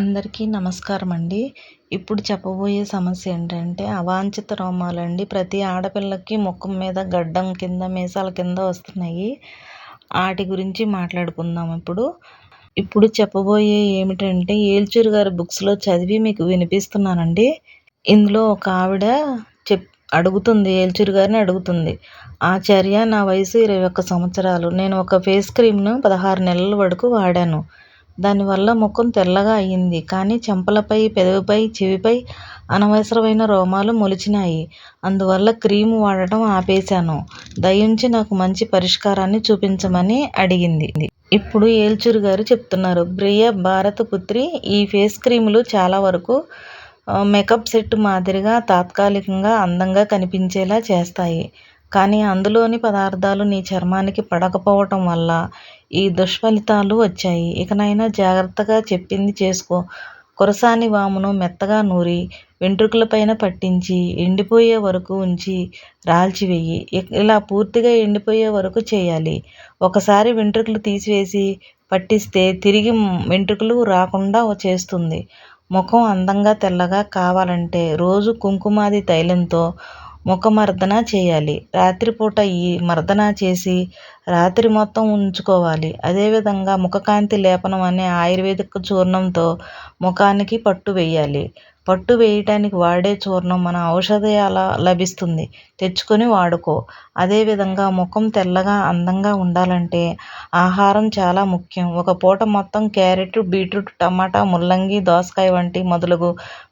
అందరికీ నమస్కారం అండి ఇప్పుడు చెప్పబోయే సమస్య ఏంటంటే అవాంఛిత రోమాలండి. ప్రతి ఆడపిల్లకి ముఖం మీద గడ్డం కింద మీసాల కింద వస్తున్నాయి. వాటి గురించి మాట్లాడుకుందాం ఇప్పుడు. ఇప్పుడు చెప్పబోయే ఏమిటంటే ఏల్చూరు గారి బుక్స్లో చదివి మీకు వినిపిస్తున్నానండి. ఇందులో ఒక ఆవిడ చెప్ అడుగుతుంది ఏల్చూరు గారిని అడుగుతుంది. ఆచార్య నా వయసు ఇరవై ఒక్క సంవత్సరాలు. నేను ఒక ఫేస్ క్రీమ్ను పదహారు నెలల వరకు వాడాను. దానివల్ల ముఖం తెల్లగా అయ్యింది. కానీ చెంపలపై పెదవిపై చెవిపై అనవసరమైన రోమాలు మొలిచినాయి. అందువల్ల క్రీము వాడటం ఆపేశాను. దయించి నాకు మంచి పరిష్కారాన్ని చూపించమని అడిగింది. ఇప్పుడు ఏల్చూరు గారు చెప్తున్నారు ప్రియ భారత పుత్రి ఈ ఫేస్ క్రీములు చాలా వరకు మేకప్ సెట్ మాదిరిగా తాత్కాలికంగా అందంగా కనిపించేలా చేస్తాయి. కానీ అందులోని పదార్థాలు నీ చర్మానికి పడకపోవటం వల్ల ఈ దుష్ఫలితాలు వచ్చాయి. ఇకనైనా జాగ్రత్తగా చెప్పింది చేసుకో. కురసాని వామును మెత్తగా నూరి వెంట్రుకలపైన పట్టించి ఎండిపోయే వరకు ఉంచి రాల్చివేయి ఇలా పూర్తిగా ఎండిపోయే వరకు చేయాలి. ఒకసారి వెంట్రుకలు తీసివేసి పట్టిస్తే తిరిగి వెంట్రుకలు రాకుండా చేస్తుంది. ముఖం అందంగా తెల్లగా కావాలంటే రోజు కుంకుమాది తైలంతో ముఖమర్దన చేయాలి. రాత్రిపూట ఈ మర్దన చేసి రాత్రి మొత్తం ఉంచుకోవాలి. అదేవిధంగా ముఖకాంతి లేపనం అనే ఆయుర్వేదిక చూర్ణంతో ముఖానికి పట్టు వేయాలి. పట్టు వేయటానికి వాడే చూర్ణం మన ఔషధాల లభిస్తుంది. తెచ్చుకొని వాడుకో. అదేవిధంగా ముఖం తెల్లగా అందంగా ఉండాలంటే ఆహారం చాలా ముఖ్యం. ఒక పూట మొత్తం క్యారెట్ బీట్రూట్ టమాటా ముల్లంగి దోసకాయ వంటి మొదలగు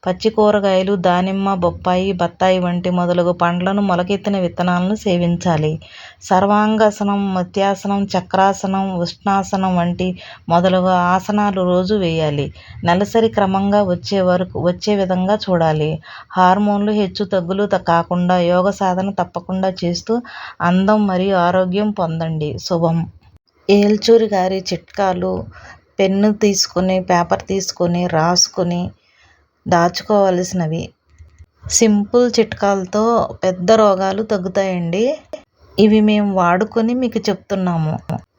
పచ్చి కూరగాయలు దానిమ్మ బొప్పాయి బత్తాయి వంటి మొదలగు పండ్లను మొలకెత్తిన విత్తనాలను సేవించాలి. సర్వాంగాసనం మత్యాసనం చక్రాసనం ఉష్ణాసనం వంటి మొదలగు ఆసనాలు రోజు వేయాలి. నెలసరి క్రమంగా వచ్చే వరకు వచ్చే విధంగా చూడాలి. హార్మోన్లు హెచ్చు తగ్గులు కాకుండా యోగ సాధన తప్పకుండా చేస్తూ అందం మరియు ఆరోగ్యం పొందండి. శుభం. ఏల్చూరి గారి చిట్కాలు పెన్ను తీసుకొని పేపర్ తీసుకొని రాసుకొని దాచుకోవలసినవి. సింపుల్ చిట్కాలతో పెద్ద రోగాలు తగ్గుతాయండి. ఇవి మేము వాడుకొని మీకు చెప్తున్నాము.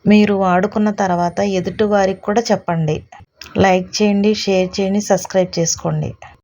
మీరు వాడుకున్న తర్వాత ఎదుటి వారికి కూడా చెప్పండి. లైక్ చేయండి షేర్ చేయండి సబ్స్క్రైబ్ చేసుకోండి.